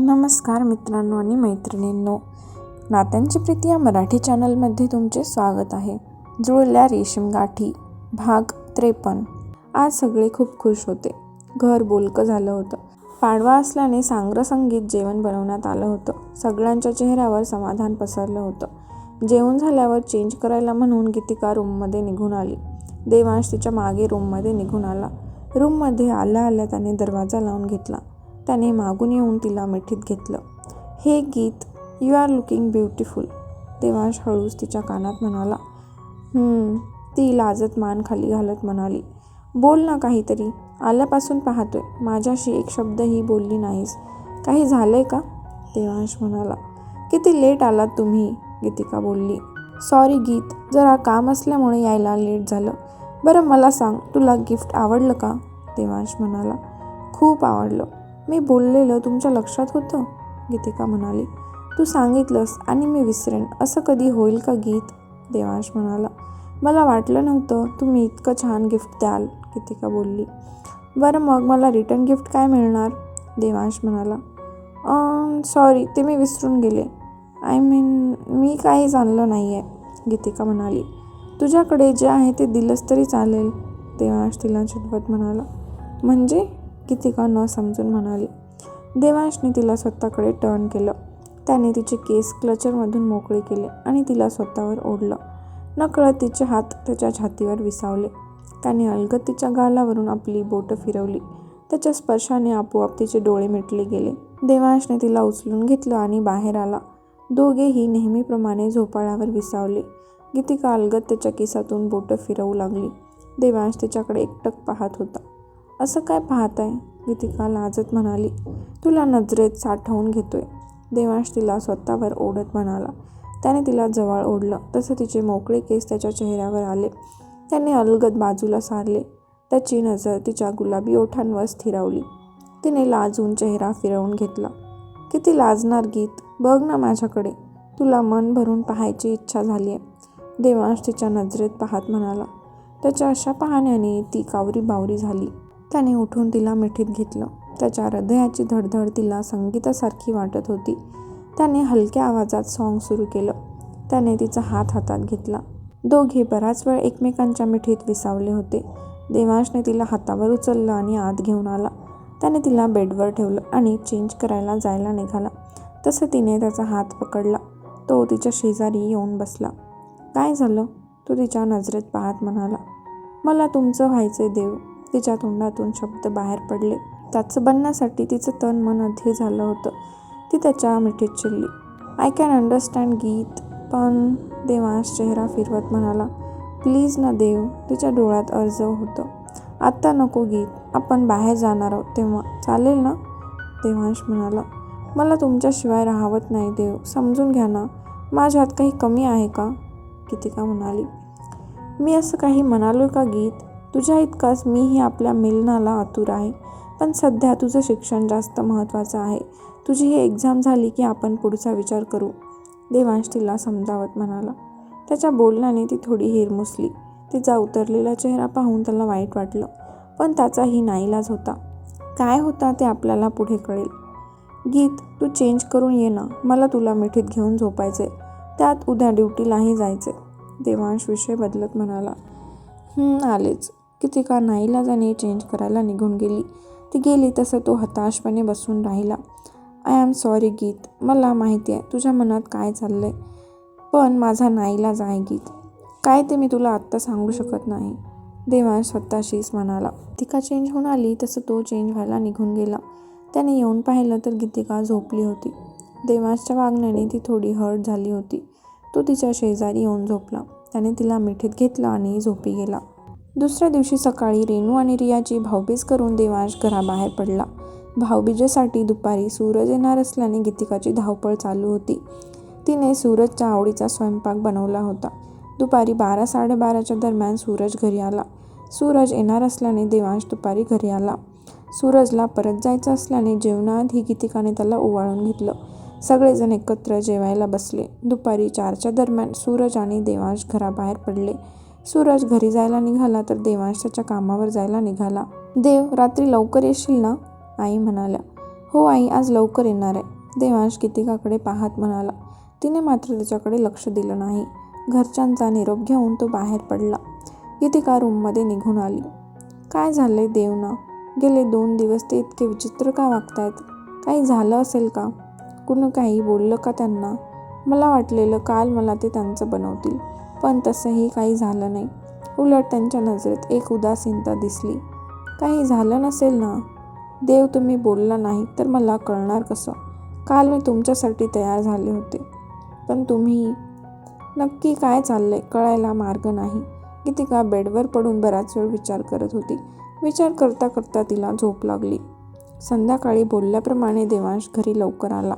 नमस्कार मित्रांनो आणि मैत्रिणींनो. नात्यांची प्रीती या मराठी चॅनलमध्ये तुमचे स्वागत आहे. जुळल्या रेशीम गाठी भाग त्रेपन्न. आज सगळे खूप खुश होते. घर बोलकं झालं होतं. पाडवा असल्याने सांग्रसंगीत जेवण बनवण्यात आलं होतं. सगळ्यांच्या चेहऱ्यावर समाधान पसरलं होतं. जेवण झाल्यावर चेंज करायला म्हणून गीतिका रूममध्ये निघून आली. देवांश तिच्यामागे रूममध्ये निघून आला. रूममध्ये आल्या आल्या त्याने दरवाजा लावून घेतला. त्याने मागून येऊन तिला मिठीत घेतलं. हे गीत you are looking beautiful Devansh हळूच तिच्या कानात म्हणाला. ती लाजत मान खाली घालत म्हणाली. बोल ना काहीतरी. आल्यापासून पाहतोय. माझ्याशी एक शब्दही बोलली नाहीस. काही झालंय का? देवांश म्हणाला. किती लेट आलात तुम्ही गीतिका बोलली. सॉरी गीत. जरा काम असल्यामुळे यायला लेट झालं. बरं मला सांग. तुला गिफ्ट आवडलं का? देवांश म्हणाला. खूप आवडलं. मी बोललेलं तुमच्या लक्षात होतं? गीतिका म्हणाली. तू सांगितलंस आणि मी विसरेन. असं कधी होईल का गीत? देवांश म्हणाला. मला वाटलं नव्हतं. तुम्ही इतकं छान गिफ्ट द्याल गीतिका बोलली. बरं मग मला रिटर्न गिफ्ट काय मिळणार? देवांश म्हणाला. सॉरी ते मी विसरून गेले. आय मीन मी काही जाणलं नाही आहे गीतिका म्हणाली. तुझ्याकडे जे आहे ते दिलंच तरी चालेल देवांश तिला चिटवत म्हणाला. म्हणजे? गीतिका न समजून म्हणाली. देवांशने तिला स्वतःकडे टर्न केलं. त्याने तिचे केस क्लचरमधून मोकळे केले आणि तिला स्वतःवर ओढलं. नकळत तिचे हात त्याच्या छातीवर विसावले. त्याने अलगत तिच्या गालावरून आपली बोटं फिरवली. त्याच्या स्पर्शाने आपोआप तिचे डोळे मिटले गेले. देवांशने तिला उचलून घेतलं आणि बाहेर आला. दोघेही नेहमीप्रमाणे झोपाळ्यावर विसावले. गीतिका अलगत त्याच्या केसातून बोटं फिरवू लागली. देवांश तिच्याकडे एकटक पाहत होता. असं काय पाहत आहे गीतिका लाजत म्हणाली. तुला नजरेत साठवून घेतोय. देवांश तिला स्वतःवर ओढत म्हणाला. त्याने तिला जवळ ओढलं. तसं तिचे मोकळे केस त्याच्या चेहऱ्यावर आले. त्याने अलगद बाजूला सारले. त्याची नजर तिच्या गुलाबी ओठांवर स्थिरावली. तिने लाजून चेहरा फिरवून घेतला. किती लाजणार गीत? बघ ना माझ्याकडे. तुला मन भरून पाहायची इच्छा झाली आहे देवांश तिच्या नजरेत पाहत म्हणाला. त्याच्या अशा पाहण्याने ती कावरी बावरी झाली. त्याने उठून तिला मिठीत घेतलं. त्याच्या हृदयाची धडधड तिला संगीतासारखी वाटत होती. त्याने हलक्या आवाजात सॉन्ग सुरू केलं. त्याने तिचा हात हातात घेतला. दोघे बराच वेळ एकमेकांच्या मिठीत विसावले होते. देवांशने तिला हातावर उचललं आणि आत घेऊन आला. त्याने तिला बेडवर ठेवलं आणि चेंज करायला जायला निघाला. तसं तिने त्याचा हात पकडला. तो तिच्या शेजारी येऊन बसला. काय झालं? तो तिच्या नजरेत पाहत म्हणाला. मला तुमचं व्हायचे देव. तिच्या तोंडातून शब्द बाहेर पडले. त्याचं बनण्यासाठी तिचं तन मन अधीर झालं होतं. ती त्याच्या मिठीत चिरली आय कॅन अंडरस्टँड गीत पण देवांश चेहरा फिरवत म्हणाला प्लीज ना देव तिच्या डोळ्यात अर्ज होतं. आत्ता नको गीत आपण बाहेर जाणार आहोत तेव्हा. चालेल ना? देवांश म्हणाला. मला तुमच्याशिवाय राहावत नाही देव समजून घ्या ना. माझ्यात काही कमी आहे का? गीतिका म्हणाली. मी असं काही म्हणालो का गीत? तुझ्या इतकाच मीही आपल्या मिलनाला आतुर आहे. पण सध्या तुझं शिक्षण जास्त महत्त्वाचं आहे. तुझी ही एक्झाम झाली की आपण पुढचा विचार करू. देवांश तिला समजावत म्हणाला. त्याच्या बोलण्याने ती थोडी हिरमुसली. तिचा उतरलेला चेहरा पाहून त्याला वाईट वाटलं. पण त्याचाही नाईलाज होता. काय होता ते आपल्याला पुढे कळेल. गीत तू चेंज करून ये ना. मला तुला मिठीत घेऊन झोपायचे त्यात उद्या ड्युटीलाही जायचे देवांश विषय बदलत म्हणाला. आलेच. किती का नाईलाजाने चेंज करायला निघून गेली. ती गेली तसं तो हताशपणे बसून राहिला. आय एम सॉरी गीत. मला माहिती आहे तुझ्या मनात काय चाललं आहे पण माझा नाईलाज आहे गीत. काय ते मी तुला आत्ता सांगू शकत नाही. देवान स्वतःशीच म्हणाला. तिका चेंज होऊन आली तसं तो चेंज व्हायला निघून गेला. त्याने येऊन पाहिलं तर गीतिका झोपली होती. देवांशच्या वागण्याने ती थोडी हर्ट झाली होती. तो तिच्या शेजारी येऊन झोपला. त्याने तिला मिठीत घेतलं आणि झोपी गेला. दुसऱ्या दिवशी सकाळी रेणू आणि रियाची भाऊबीज करून देवांश घराबाहेर पडला. भाऊबीजेसाठी दुपारी सूरज येणार असल्याने गीतिकाची धावपळ चालू होती. तिने सूरजच्या आवडीचा स्वयंपाक बनवला होता. दुपारी बारा साडेबाराच्या दरम्यान सूरज घरी आला. सूरज येणार असल्याने देवांश दुपारी घरी आला. सूरजला परत जायचं असल्याने जेवणाआधी गीतिकाने त्याला ओवाळून घेतलं. सगळेजण एकत्र जेवायला बसले. दुपारी चारच्या दरम्यान सूरज आणि देवांश घराबाहेर पडले. सूरज घरी जायला निघाला तर देवांश त्याच्या कामावर जायला निघाला. देव रात्री लवकर येशील ना? आई म्हणाल्या. हो आई आज लवकर येणार आहे. देवांश गीतिकाकडे पाहत म्हणाला. तिने मात्र त्याच्याकडे लक्ष दिलं नाही. घरच्यांचा निरोप घेऊन तो बाहेर पडला. गीतिका रूममध्ये निघून आली. काय झालंय देवना? गेले दोन दिवस ते इतके विचित्र का वागतायत? काही झालं असेल का? कुणी काही बोललं का त्यांना? मला वाटलेलं काल मला ते त्यांचं बनवतील. पण तसंही काही झालं नाही. उलट त्यांच्या नजरेत एक उदासीनता दिसली. काही झालं नसेल ना? देव तुम्ही बोलला नाही तर मला कळणार कसं? काल मी तुमच्यासाठी तयार झाले होते. पण तुम्ही नक्की काय चाललंय कळायला मार्ग नाही. गीतिका बेडवर पडून बराच वेळ विचार करत होती. विचार करता करता तिला झोप लागली. संध्याकाळी बोलल्याप्रमाणे देवांश घरी लवकर आला.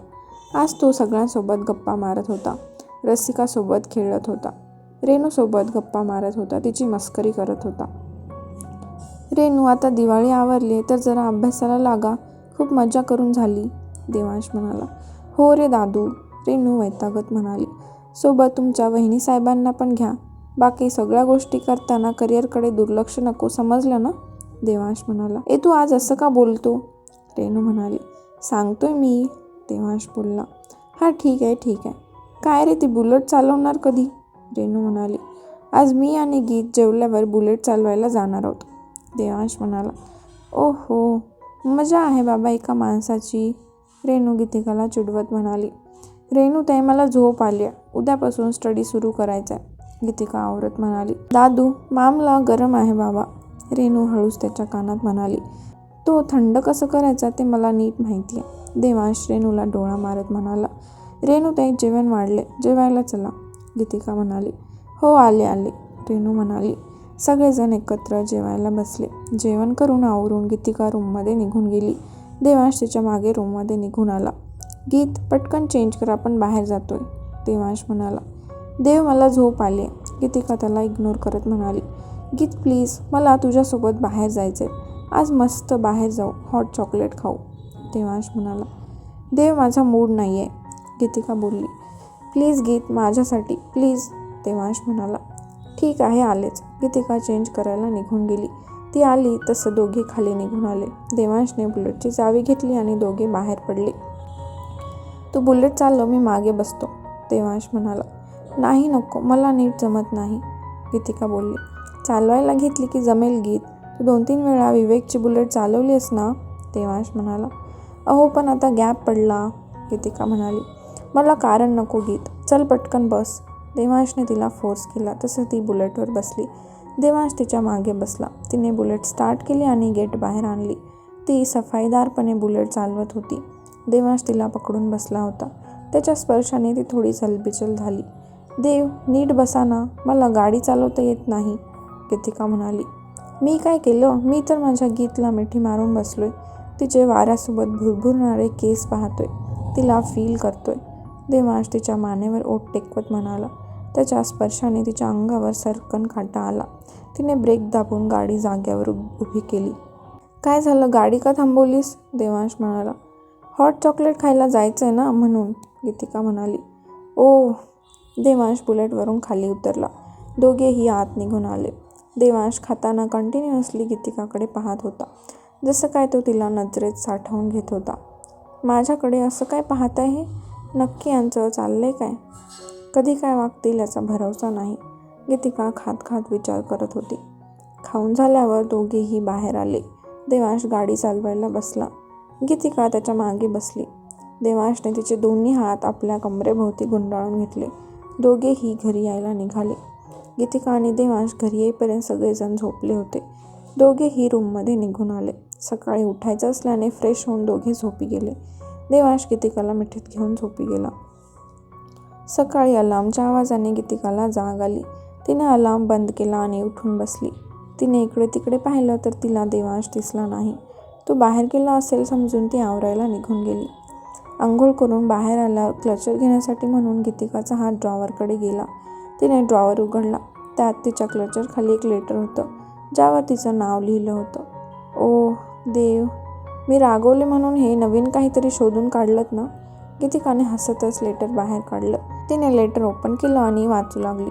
आज तो सगळ्यांसोबत गप्पा मारत होता. रसिकासोबत खेळत होता. रेणूसोबत गप्पा मारत होता. तिची मस्करी करत होता. रेणू आता दिवाळी आवरली तर जरा अभ्यासाला लागा. खूप मजा करून झाली देवांश म्हणाला. हो रे दादू रेणू वैतागत म्हणाली. सोबत तुमच्या वहिनी साहेबांना पण घ्या. बाकी सगळ्या गोष्टी करताना करिअरकडे दुर्लक्ष नको समजलं ना? देवांश म्हणाला. ए तू आज असं का बोलतो? रेणू म्हणाली. सांगतोय मी देवांश बोलला. हां ठीक आहे ठीक आहे. काय रे ती बुलेट चालवणार कधी? रेणू म्हणाली आज मी आणि गीत जेवल्यावर बुलेट चालवायला जाणार आहोत. देवांश म्हणाला ओ हो मजा आहे बाबा एका माणसाची. रेणू गीतिकाला चिडवत म्हणाली रेणू ताई मला झोप आली आहे. उद्यापासून स्टडी सुरू करायचा आहे गीतिका आवरत म्हणाली दादू मामला गरम आहे बाबा. रेणू हळूच त्याच्या कानात म्हणाली तो थंड कसं करायचा ते मला नीट माहिती आहे. देवांश रेणूला डोळा मारत म्हणाला रेणूताई जेवण वाढले. जेवायला चला. गीतिका म्हणाली. हो आले आले रेणू म्हणाली. सगळेजण एकत्र जेवायला बसले. जेवण करून आवरून गीतिका रूममध्ये निघून गेली. देवांश तिच्यामागे रूममध्ये निघून आला. गीत पटकन चेंज कर आपण बाहेर जातोय देवांश म्हणाला. देव मला झोप आली आहे गीतिका त्याला इग्नोर करत म्हणाली. गीत प्लीज मला तुझ्यासोबत बाहेर जायचं आहे आज मस्त बाहेर जाऊ हॉट चॉकलेट खाऊ देवांश म्हणाला. देव माझा मूड नाही आहे गीतिका बोलली. प्लीज गीत माझ्यासाठी प्लीज देवांश म्हणाला. ठीक आहे आलेच. गीतिका चेंज करायला निघून गेली. ती आली तसं दोघे खाली निघून आले. देवांशने बुलेटची चावी घेतली आणि दोघे बाहेर पडले. तू बुलेट चाललो मी मागे बसतो देवांश म्हणाला. नाही नको मला नीट जमत नाही गीतिका बोलली. चालवायला घेतली की जमेल गीत. तू दोन तीन वेळा विवेकची बुलेट चालवलीस ना देवांश म्हणाला. अहो पण आता गॅप पडला गीतिका म्हणाली. मला कारण नको गीत. चल पटकन बस. देवांशने तिला फोर्स केला. तसं ती बुलेटवर बसली. देवांश तिच्यामागे बसला. तिने बुलेट स्टार्ट केली आणि गेट बाहेर आणली. ती सफाईदारपणे बुलेट चालवत होती. देवांश तिला पकडून बसला होता. त्याच्या स्पर्शाने ती थोडी चलबिचल झाली. देव नीट बसा ना. मला गाडी चालवता येत नाही गीतिका म्हणाली. मी काय केलं? मी तर माझ्या गीतला मिठी मारून बसलोय. तिचे वाऱ्यासोबत भुरभुरणारे केस पाहतोय. तिला फील करतोय. देवांश तिच्या मानेवर ओठ टेकवत म्हणाला. त्याच्या स्पर्शाने तिच्या अंगावर सरकन काटा आला. तिने ब्रेक दाबून गाडी जाग्यावर उभी केली. काय झालं? गाडी का थांबवलीस? देवांश म्हणाला. हॉट चॉकलेट खायला जायचं आहे ना? म्हणून गीतिका म्हणाली. ओ. देवांश बुलेटवरून खाली उतरला. दोघेही आत निघून आले. देवांश खाताना कंटिन्युअसली गीतिकाकडे पाहत होता. जसं काय तो तिला नजरेत साठवून घेत होता. माझ्याकडे असं काय पाहत आहे? नक्की यांचं चाललंय काय? कधी काय वागतील याचा भरवसा नाही. गीतिका खात खात विचार करत होती. खाऊन झाल्यावर दोघेही बाहेर आले. देवांश गाडी चालवायला बसला. गीतिका त्याच्यामागे बसली. देवांशने तिचे दोन्ही हात आपल्या कमरेभोवती गुंडाळून घेतले. दोघेही घरी यायला निघाले. गीतिका आणि देवांश घरी येईपर्यंत सगळेजण झोपले होते. दोघेही रूममध्ये निघून आले. सकाळी उठायचं असल्याने फ्रेश होऊन दोघे झोपी गेले. देवांश गीतिकाला मिठीत घेऊन झोपी गेला. सकाळी अलार्मच्या आवाजाने गीतिकाला जाग आली तिने अलार्म बंद केला आणि उठून बसली. तिने इकडे तिकडे पाहिलं तर तिला देवांश दिसला नाही. तो बाहेर गेला असेल समजून ती आवरायला निघून गेली. आंघोळ करून बाहेर आल्यावर क्लचर घेण्यासाठी म्हणून गीतिकाचा हात ड्रॉवरकडे गेला. तिने ड्रॉवर उघडला. त्यात तिच्या क्लचरखाली एक लेटर होतं ज्यावर तिचं नाव लिहिलं होतं. ओ देव! मी रागवले म्हणून हे नवीन काहीतरी शोधून काढलं ना गीतिकाने हसतच लेटर बाहेर काढलं. तिने लेटर ओपन केलं आणि वाचू लागली.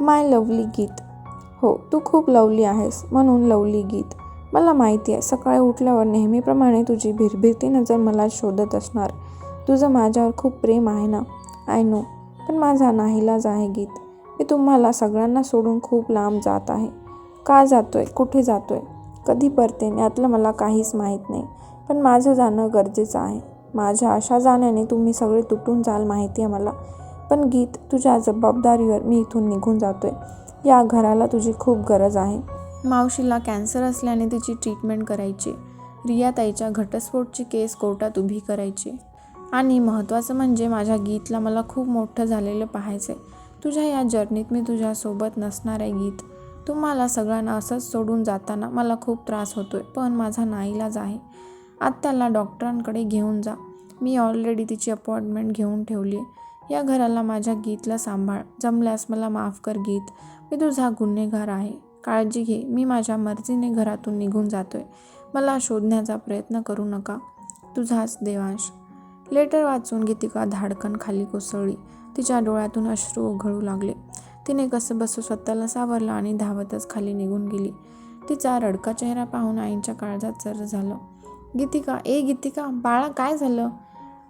माय लवली गीत. हो तू खूप लवली आहेस म्हणून लवली गीत. मला माहिती आहे सकाळी उठल्यावर नेहमीप्रमाणे तुझी भिरभिरती नजर मला शोधत असणार. तुझं माझ्यावर खूप प्रेम आहे ना? आय नो पण माझा नाहीलाज आहे गीत. मी तुम्हाला सगळ्यांना सोडून खूप लांब जात आहे. का जातोय? कुठे जातोय? कधी परतेन यातलं मला काहीच माहीत नाही. पण माझं जाणं गरजेचं आहे. माझ्या अशा जाण्याने तुम्ही सगळे तुटून जाल माहिती आहे मला. पण गीत तुझ्या जबाबदारीवर मी इथून निघून जातो आहे या घराला तुझी खूप गरज आहे. मावशीला कॅन्सर असल्याने तिची ट्रीटमेंट करायची. रियाताईच्या घटस्फोटची केस कोर्टात उभी करायची. आणि महत्त्वाचं म्हणजे माझ्या गीतला मला खूप मोठं झालेलं पाहायचं आहे तुझ्या या जर्नीत मी तुझ्यासोबत नसणार आहे गीत. तुम्हाला सगळ्यांना असंच सोडून जाताना मला खूप त्रास होतो आहे पण माझा नाईलाज आहे. आत्याला डॉक्टरांकडे घेऊन जा. मी ऑलरेडी तिची अपॉइंटमेंट घेऊन ठेवली आहे. या घराला माझ्या गीतला सांभाळ. जमल्यास मला माफ कर गीत. मी तुझा गुन्हेगार आहे. काळजी घे. मी माझ्या मर्जीने घरातून निघून जातो आहे मला शोधण्याचा प्रयत्न करू नका. तुझाच देवांश. लेटर वाचून गीतिका धाडकन खाली कोसळली. तिच्या डोळ्यातून अश्रू ओघळू लागले. तिने कसं बसू स्वतःला सावरलं आणि धावतच खाली निघून गेली. तिचा रडका चेहरा पाहून आईंच्या काळजात चर झालं. गीतिका ए गीतिका बाळा काय झालं?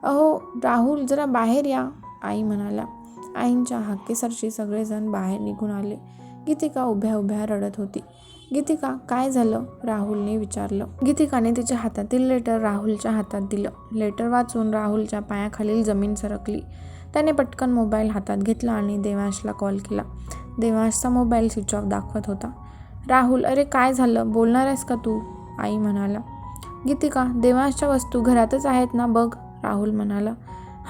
अहो राहुल जरा बाहेर या आई म्हणाल्या. आईंच्या हाकेसरशी सगळेजण बाहेर निघून आले. गीतिका उभ्या उभ्या रडत होती. गीतिका काय झालं? राहुलने विचारलं. गीतिकाने तिच्या हातातील लेटर राहुलच्या हातात दिलं. लेटर वाचून राहुलच्या पायाखालील जमीन सरकली. त्याने पटकन मोबाईल हातात घेतला आणि देवांशला कॉल केला. देवांशचा मोबाईल स्विच ऑफ दाखवत होता. राहुल अरे काय झालं? बोलणार आहेस का तू? आई म्हणाला. गीतिका देवांशच्या वस्तू घरातच आहेत ना बघ राहुल म्हणाला.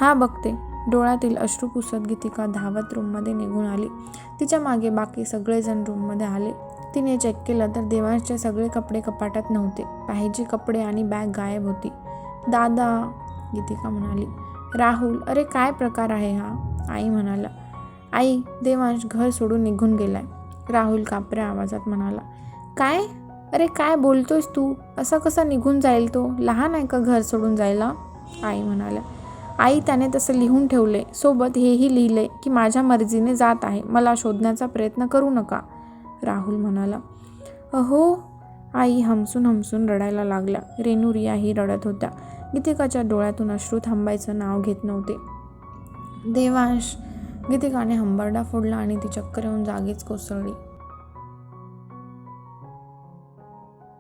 हां बघते. डोळ्यातील अश्रू पुसत गीतिका धावत रूममध्ये निघून आली. तिच्यामागे बाकी सगळेजण रूममध्ये आले. तिने चेक केलं तर देवांशचे सगळे कपडे कपाटात नव्हते. पाहिजे कपडे आणि बॅग गायब होती. दादा गीतिका म्हणाली राहुल अरे काय प्रकार आहे हा? आई म्हणाला. आई देवांश घर सोडून निघून गेलाय. राहुल कापऱ्या आवाजात म्हणाला. काय? अरे काय बोलतोयस तू? असा कसा निघून जाईल तो? लहान आहे का घर सोडून जायला? आई म्हणाल्या. आई त्याने तसं लिहून ठेवले सोबत हेही लिहिले की माझ्या मर्जीने जात आहे. मला शोधण्याचा प्रयत्न करू नका. राहुल म्हणाला. अहो आई हमसून हमसून रडायला लागल्या. रेणुरियाही रडत होत्या. गीतिकाच्या डोळ्यातून अश्रू थांबायचं नाव घेत नव्हते. देवांश गीतिकाने हंबरडा फोडला आणि ती चक्कर येऊन जागीच कोसळली.